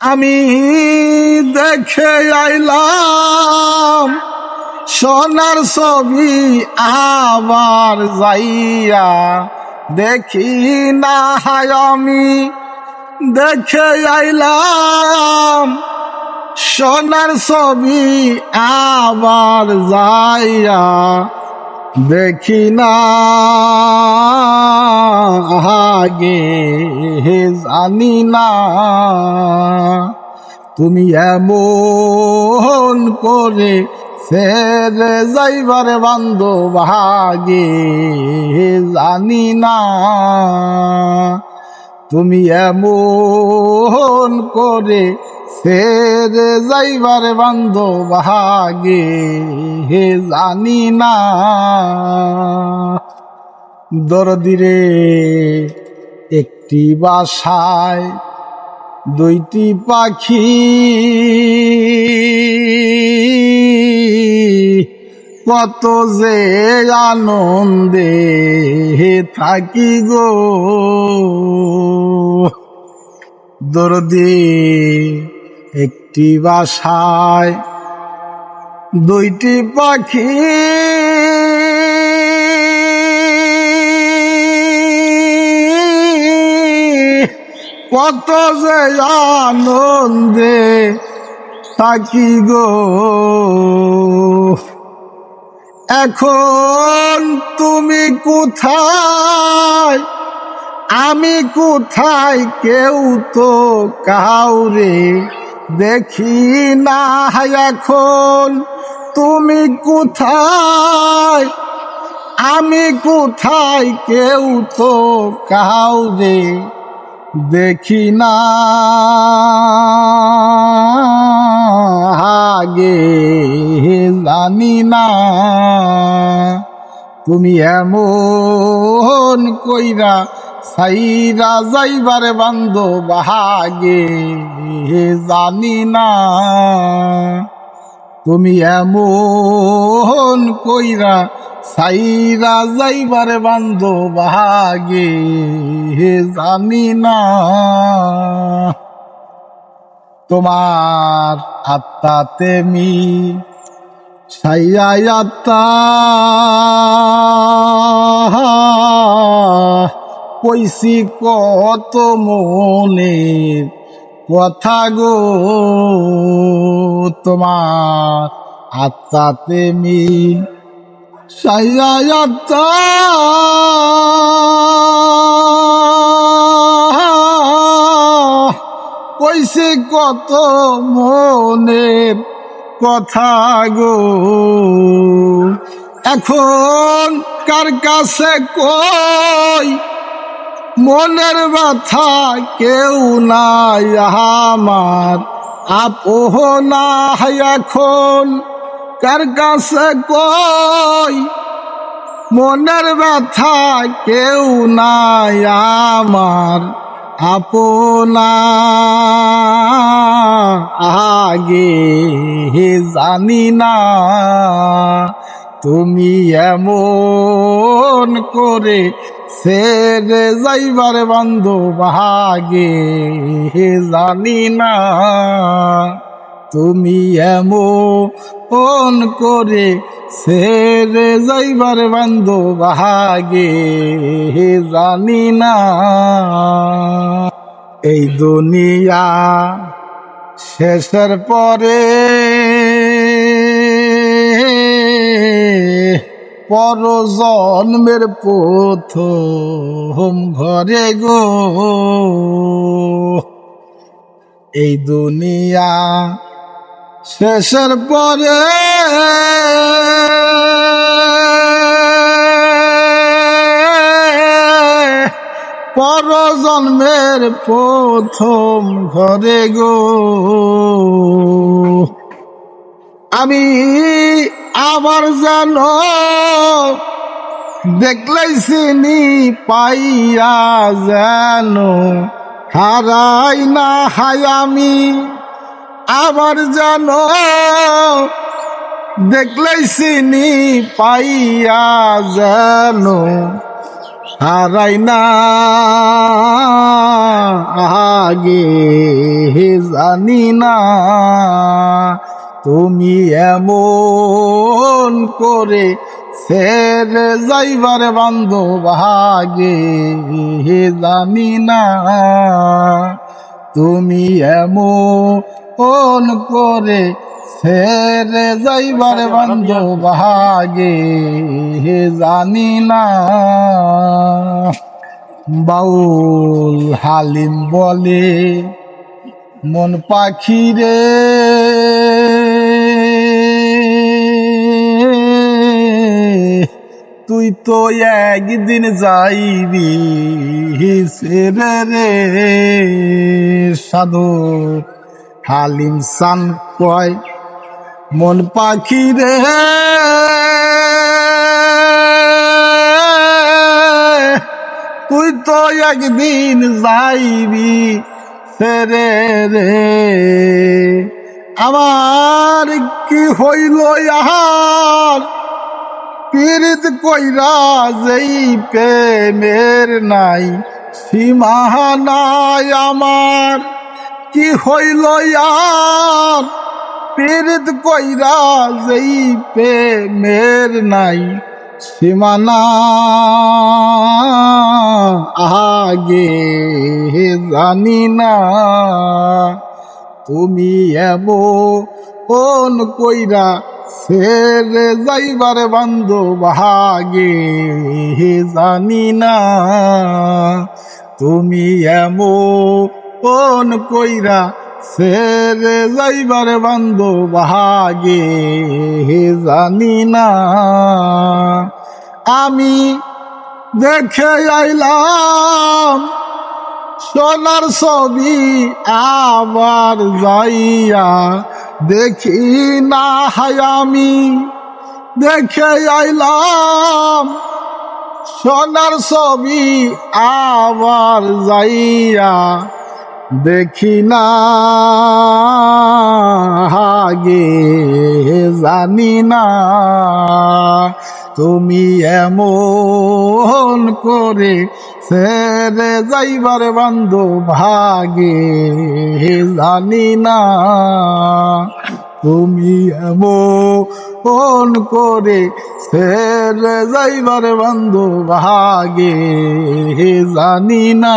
আমি দেখে আইলাম, সোনার ছবি আবার যাইয়া দেখি না হায় আমি, দেখে আইলাম, সোনার ছবি আবার যাইয়া দেখি না আগে জানি না তুমি এমন করে ফেরে যাইবার বান্ধব আগে জানি না তুমি এমন করে ফেরে যাইবার বান্ধব আগে জানি না দরদিরে একটি বাসায় দুইটি পাখি। কত যে আনন্দে থাকি গো। দরদি, একটি বাসায় দুইটি পাখি। কত যে আনন্দে থাকি গো। এখন তুমি কোথায়? আমি কোথায়? কেউ তো কাউরে দেখি না এখন। তুমি কোথায়? আমি কোথায়? কেউ তো কাউরে দেখি না আগে জানি না তুমি এমন কইরা সাইরা যাইবার বান্ধ বাহাগে জানি না তুমি এমন কইরা সাইরা যাইবারে বান্ধ বাহাগে জানি না তোমার আত্মাতে তেমি সাইয়া আত্মা। কইছি কত মনের কথা গো, তোমার আত্মাতে মি সাইয়া আত্মা। কইছে কত মনের কথা গো। এখন কার কাছে কই মনের ব্যথা কেউ নাই আমার। আপহ না এখন। কার কাছে কই? মনের ব্যথা কেউ নাই আমার। আপনা আগে জানি না, তুমি এমন করে সেরে যাইবার বান্ধব আগে জানি না। তুমি এমন করে সেরে যাইবার বান্ধব আগে জানি না। এই দুনিয়া শেষের পরে পর জন্মের প্রথম ঘরে গো। এই দুনিয়া শেষের পরে পরজন্মের প্রথম ঘরে গো। আমি আবার জানো দেখলাই চিনি পাইয়া যেন হারাই না হাই আমি। আবার জানো দেখলাই চিনি পাইয়া যেন হারাই না আগে জানি না। তুমি এমন করে ছেড়ে যাইবার বান্ধব আগে জানি না তুমি এমন করে ছেড়ে যাইবার বান্ধব আগে জানি না বাউল হালিম বলে মন পাখি তুই তো একদিন যাইবি সেরে রে সাধু। হালিম সান কয়, মন পাখি রে। তুই তো একদিন যাইবি সেরে রে। আমার কি হইল আহার পীড়িত কইরা যেই প্রেমের নাই সীমানাই আমার। কি হইল আর পীড়িত কইরা যেই প্রেমের নাই সীমানা আগে জানি না। তুমি এমন কইরা ছেড়ে যাইবার বান্ধ ভাগে জানি না তুমি এমন কইরা ছেড়ে যাইবার বান্ধ ভাগে জানি না আমি দেখে আইলাম সোনার ছবি আবার যাইয়া দেখি না হায়ামি দেখে আইলাম। সোনার ছবি আবার যাইয়া দেখি না আগে জানি না তুমি এমন করে ছেড়ে যাইবার বান্ধ ভাগে, জানি না তুমি এমন করে ছেড়ে যাইবার বান্ধ ভাগে, জানি না